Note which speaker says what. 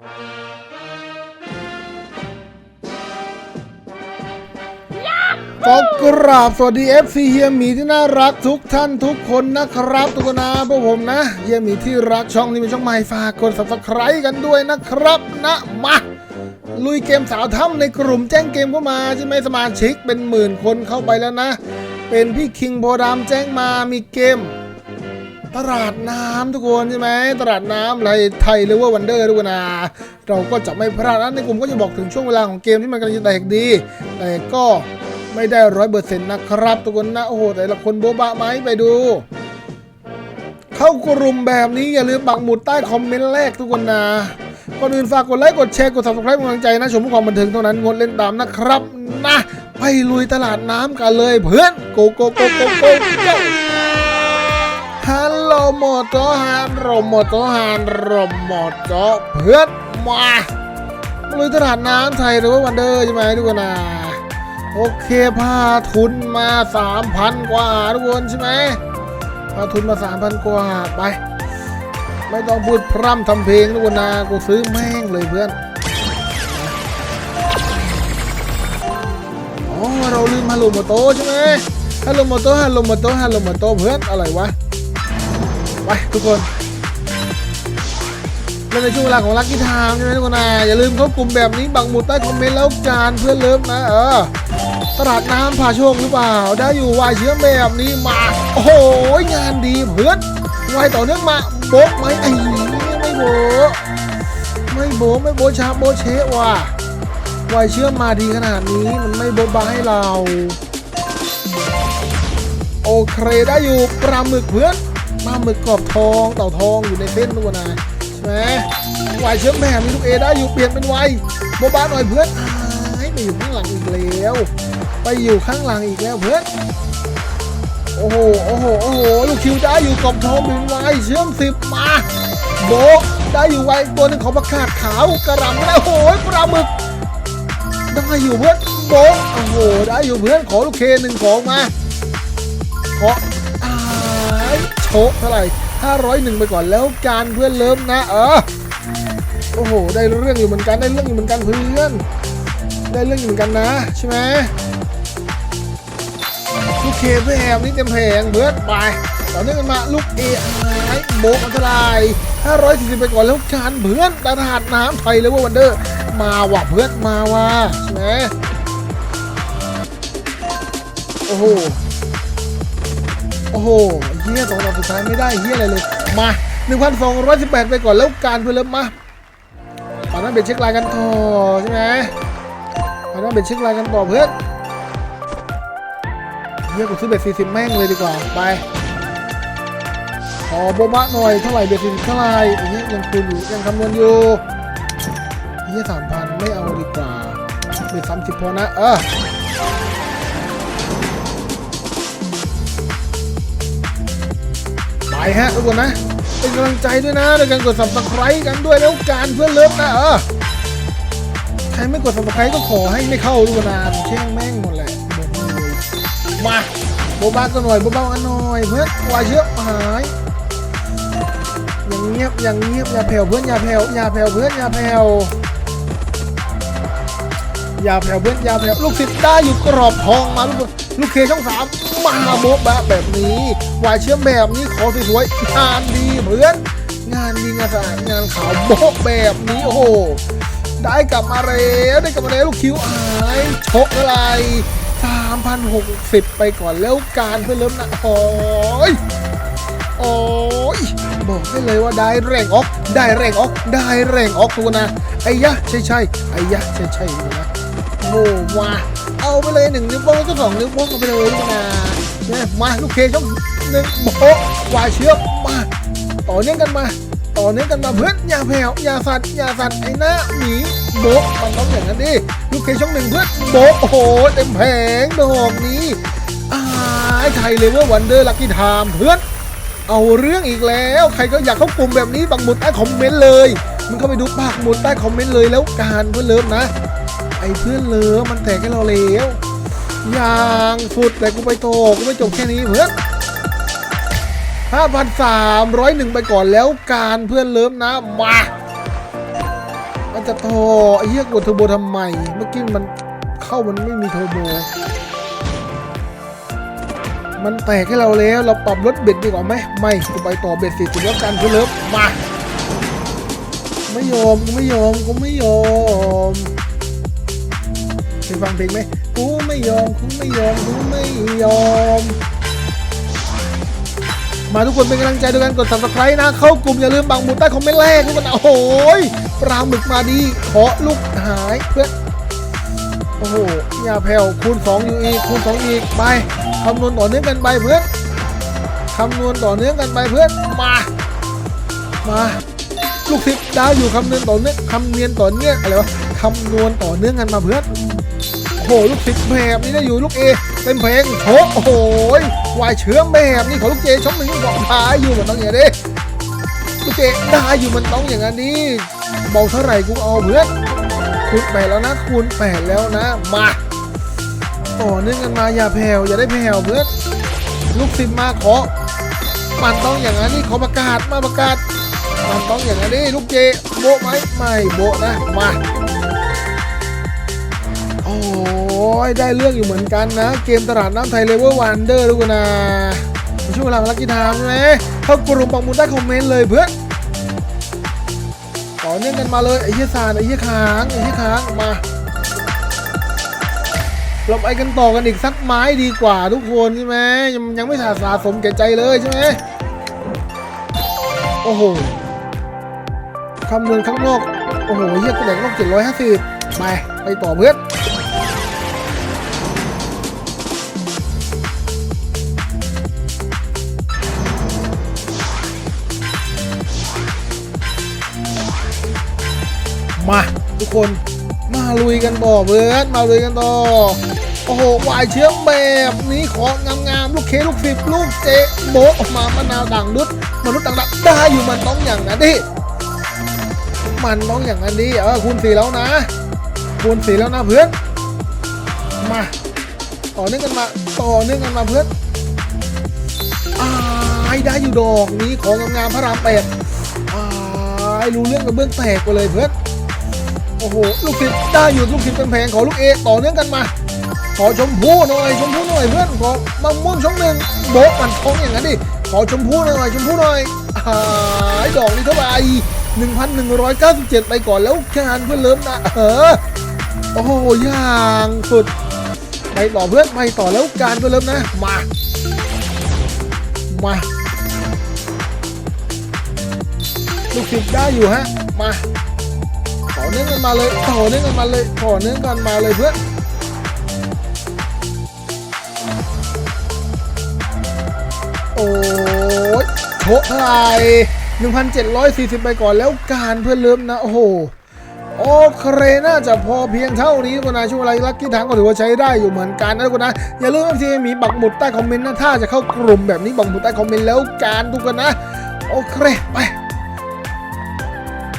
Speaker 1: ก็กราบสวัสดี FC เฮียหมีที่น่ารักทุกท่านทุกคนนะครับทุกคนนะพวกผมนะเฮียหมีที่รักช่องนี้เป็นช่องใหม่ฝากกด subscribe กันด้วยนะครับนะมาลุยเกมสาวถ้ำในกลุ่มแจ้งเกมเข้ามาใช่ไหมสมาชิกเป็นหมื่นคนเข้าไปแล้วนะ เป็นพี่คิงโพดามแจ้งมามีเกม ตลาดน้ำทุกคนใช่ไหมตลาดน้ำอะไรไทยหรือว่าวันเดอร์ทุกคนนะเราก็จะไม่พลาดนะในกลุ่มก็จะบอกถึงช่วงเวลาของเกมที่มันกำลังจะแตกดี แต่ก็ไม่ได้ร้อยเปอร์เซ็นต์นะครับ ทุกคนนะโอ้โหแต่ละคนโบ๊ะบะไหมไปดู เข้ากลุ่มแบบนี้อย่าลืมปักหมุดใต้คอมเมนต์แรกทุกคนนะก่อนอื่นฝากกดไลค์กดแชร์กด subscribe เป็นกำลังใจนะชมความบันเทิงเท่านั้นงดเล่นตามนะครับนะไปลุยตลาดน้ำกันเลยเพื่อนโกโกโกโกโกโก ฮัลโหลโมโตฮัลโหลโมโตฮัลโหลโมโตเพื่อนมาลุยตลาดน้ำไทยหรือว่าวันเดอร์ใช่ไหมทุกคนนะโอเคพาทุนมา 3,000 กว่าทุกคนใช่ไหมพาทุนมา 3,000 กว่าไป ไม่ต้องพูดพร่ำทำเพลงทุกคนนะกูซื้อแม่งเลยเพื่อนอ๋อเราลืมฮัลโหลโมโตใช่ไหมฮัลโหลโมโตฮัลโหลโมโตฮัลโหลโมโตเพื่อนอะไรวะ ไปทุกคนเล่นในช่วงเวลาของลักกี้ไทม์ใช่ไหมทุกคนนะอย่าลืมเข้ากลุ่มแบบนี้บังหมุดใต้คอมเมนต์แล้วจานเพื่อนเลิฟนะเออตลาดน้ำผ่าโชคหรือเปล่า ได้อยู่วายเชื้อแบบนี้มา โอ้โหงานดีเพื่อนวายต่อเนื่องมาโบ๊ะไหมไอ้ไม่โบไม่โบไม่โบชาโบเชะว่ะวายเชื่อมาดีขนาดนี้มันไม่โบบาให้เรา โอเคได้อยู่ปลาหมึกเพื่อน ปลาหมึกกรอบทองเต่าทองอยู่ในเส้นทุกคนนะใช่ไหมวายเชื้อแม่มีลูกเอได้อยู่เปลี่ยนเป็นวายโบบาหน่อยเพื่อนอ้ไปอยู่ข้างหลังอีกแล้วไปอยู่ข้างหลังอีกแล้วเพื่อนโอ้โหโอ้โหโอ้โหลูกคิวได้อยู่กรอบทองเป็นวายเชื่อมสิบมาโบได้อยู่ไวตัวหนึ่งของประกาศขาวกระหลำแล้วโอ้โหปลาหมึกได้อยู่เพื่อนโบโอ้โหได้อยู่เพื่อนขอลูกเคหนึ่งของมาเพราะอ ชกเท่าไหร่501 ไปก่อนแล้วการเพื่อนเริ่มนะ เออโอ้โห ได้เรื่องอยู่เหมือนกันได้เรื่องอยู่เหมือนกันเพื่อน ได้เรื่องอยู่เหมือนกันนะ ใช่ไหมลูกเคแพมนี่เต็มแผงเพื่อนไปต่อเนื่องกันมาลูกเอไอโบกอันตราย540 ไปก่อนแล้วการเพื่อนตลาดน้ำไทยเลยว่าวันเดอร์ มาว่ะเพื่อนมาว่ะใช่ไหมโอ้โห โอ้โหเฮียสองดอกสุดท้ายไม่ได้เฮียอะไรเลย มา 1,218 ไปก่อนแล้วการเพื่อนเริ่มมาปานนั้นเป็นเช็คลน์กันต่อใช่ไหมปานนั้นเป็นเช็คลน์กันต่อเพื่อนเฮียกูซื้อเบ็ด40 แม่งเลยดีกว่า ไปขอโบบะหน่อยเท่าไหร่เบ็ด40เท่าไหร่อันนี้ยังคูณอยู่ยังคำนวณอยู่เฮีย3,000 ไม่เอาดีกว่าเบ็ด30 พอนะ เออ ไปฮะทุกคนนะ เป็นกำลังใจด้วยนะโดยการกด subscribe กันด้วยแล้วการเพื่อนเลิฟนะเออใครไม่กด subscribe ก็ขอให้ไม่เข้าทุกคนนะเช่งแม่งหมดแหละบอกเลยมาโบบากันหน่อยโบบากันหน่อยเพื่อนวายเชื้อหายอย่างเงียบอย่างเงียบอย่าแผ่วเพื่อนอย่าแผ่วอย่าแผ่วเพื่อนอย่าแผ่วอย่าแผ่วเพื่อนอย่าแผ่วลูกศิษย์ได้อยู่กรอบทองมาลูก ลูกเคช่องสามมาโบบะแบบนี้วายเชื่อมแบบนี้ขอสวยๆงานดีเพื่อนงานดีงานสะอาดงานขาวโบ๊ะแบบนี้โอ้โหได้กลับมาแล้วได้กลับมาแล้วลูกคิวอายชกอะไร3,060 ไปก่อนแล้วการเพื่อเริ่มนะโอ้ยโอ้ยบอกได้เลยว่าได้แรงออก ได้แรงออก ได้แรงออกตัวนะไอ้ยะใช่ใช่ไอ้ยะใช่ใช่ตัวนะโง่มา เอาไปเลยหนึ่งนิ้วโป้งก็สองนิ้วโป้งเอาไปเลยตัวนะเนี่ยมาลูกเคช่องหนึ่งโบ๊ะวายเชือกมาต่อเนื่องกันมา ต่อเนื่องกันมาเพื่อนอย่าแผ่วอย่าสั่นอย่าสั่นไอ้หน้าหมีโบะมันต้องอย่างนั้นดิลูกเคช่องหนึ่งเพื่อนโบะโอ้โหเต็มแผงดอกนี้อายไทยเลยว่าวันเดอร์ลักกี้ไทม์เพื่อนเอาเรื่องอีกแล้วใครก็อยากเข้ากลุ่มแบบนี้บังหมุดใต้คอมเมนต์เลยมึงเข้าไปดูปากหมุดใต้คอมเมนต์เลยแล้วการเพื่อนเลิฟนะ ไอ้เพื่อนเลิฟมันแตกให้เราแล้วอย่างสุดแต่กูไปโตกูไม่จบแค่นี้เพื่อน5,301 ไปก่อนแล้วการเพื่อนเลิฟนะ มา มันจะโทรไอ้เหี้ยกดเทอร์โบทำไม เมื่อกี้มันเข้ามันไม่มีเทอร์โบ มันแตกให้เราแล้ว เราปรับลดเบ็ดดีกว่าไหม ไม่กูไปต่อเบ็ดสิจุดแล้วกันเพื่อนเลิฟมา ไม่ยอมกูไม่ยอมกูไม่ยอม เคยฟังเพลงไหมกูไม่ยอมกูไม่ยอมกูไม่ยอม มาทุกคนเป็นกำลังใจด้วยกันกด subscribe นะ เข้ากลุ่มอย่าลืมบังหมุดใต้คอมเมนต์แรกทุกคนโอ้โหยปลาหมึกมาดีขอลูกหายเพื่อนโอ้โหอย่าแผ่วคูณ2อยู่อีกคูณ2อีกไปคำนวณต่อเนื่องกันไปเพื่อนคำนวณต่อเนื่องกันไปเพื่อนมามาลูกศิษย์ดาวอยู่คำนวณต่อเนื่องคำเนียนต่อเนื่องอะไรวะ คำนวณต่อเนื่องกันมาเพื่อนโอ้โหลูกศิษย์แบบนี้นะอยู่ลูกเอเต็มเพลงโถโอ้โหวายเชื้อมแบบนี้ของลูกเจช่องหนึ่งบอกพายอยู่เหมันต้องอย่างนี้ลูกเจได้อยู่มันต้องอย่างนี้บอกเท่าไหร่กูเอาเพื่อนคูณแปดแล้วนะคูณแปดแล้วนะมาต่อเนื่องกันมาอย่าแผ่วอย่าได้แผ่วเพื่อนลูกศิษย์มาขอมันต้องอย่างนั้นนี่ขอประกาศมาประกาศมันต้องอย่างนี้ลูกเจโบไหมไม่โบนะมา ยได้เรื่องอยู่เหมือนกันนะ เกมตลาดน้ำไทยเลเวอร์วันเดอร์ทุกคนนะช่วงเวลาลักกี้ไทม์ใช่ไหมเข้ากลุ่มปักหมุดใต้คอมเมนต์เลยเพื่อนต่อเนื่องกันมาเลยไอ้เหี้ยสารไอ้เหี้ยค้างไอ้เหี้ยค้างมาเราไปกันต่อกันอีกสักไม้ดีกว่าทุกคนใช่ไหมยังยังไม่สะสะสมแก่ใจเลยใช่ไหมโอ้โหคำนวณข้างนอก โอ้โหเหี้ยกระแดกนอกเจ็ดร้อยห้าสิบไป ไปต่อเพื่อน มาทุกคนมาลุยกันต่อเพื่อนมาลุยกันต่อโอ้โหวายเชื้อแบบนี้ของงามๆลูกเคลูกสิบลูกเจโบออกมามะนาวด่างดุดมนุษย์ต่างดาวได้อยู่มันต้องอย่างนั้นดิมันต้องอย่างนั้นดิเออคูณสี่แล้วนะคูณสี่แล้วนะเพื่อนมาต่อเนื่องกันมาต่อเนื่องกันมาเพื่อนอายได้อยู่ดอกนี้ของงามๆพระรามแปดอายรู้เรื่องกับเบื้องแตกไปเลยเพื่อน โอ้โหลูกศิษย์ได้อยู่ลูกศิษย์เป็นแผงขอลูกเอต่อเนื่องกันมาขอชมพู่หน่อยชมพู่หน่อยเพื่อนขอมะม่วงช่องหนึ่งโบะมันท้องอย่างนั้นดิขอชมพู่หน่อยชมพู่หน่อยหายดอกนี้เท่าไหร่1,197 ไปก่อนแล้วการเพื่อนเริ่มนะเออโอ้โหอย่างสุดไปต่อเพื่อนไปต่อแล้วการเพื่อนเริ่มนะมามาลูกศิษย์ได้อยู่ฮะมา ต่อเนื่องกันมาเลย ต่อเนื่องกันมาเลย ต่อเนื่องกันมาเลยเพื่อนโอ้ยโชะเท่าไหร่1,740 ไปก่อนแล้วการเพื่อนเริ่มนะ โอ้โหโอเคน่าจะพอเพียงเท่านี้กคนนะช่วงเวลาลักกี้ทางก็ถือว่าใช้ได้อยู่เหมือนกันนะทุกคนนะ อย่าลืมที่มีบักหมุดใต้คอมเมนต์นะถ้าจะเข้ากลุ่มแบบนี้บักหมุดใต้คอมเมนต์แล้วการทุกคนนะ โอเค ไป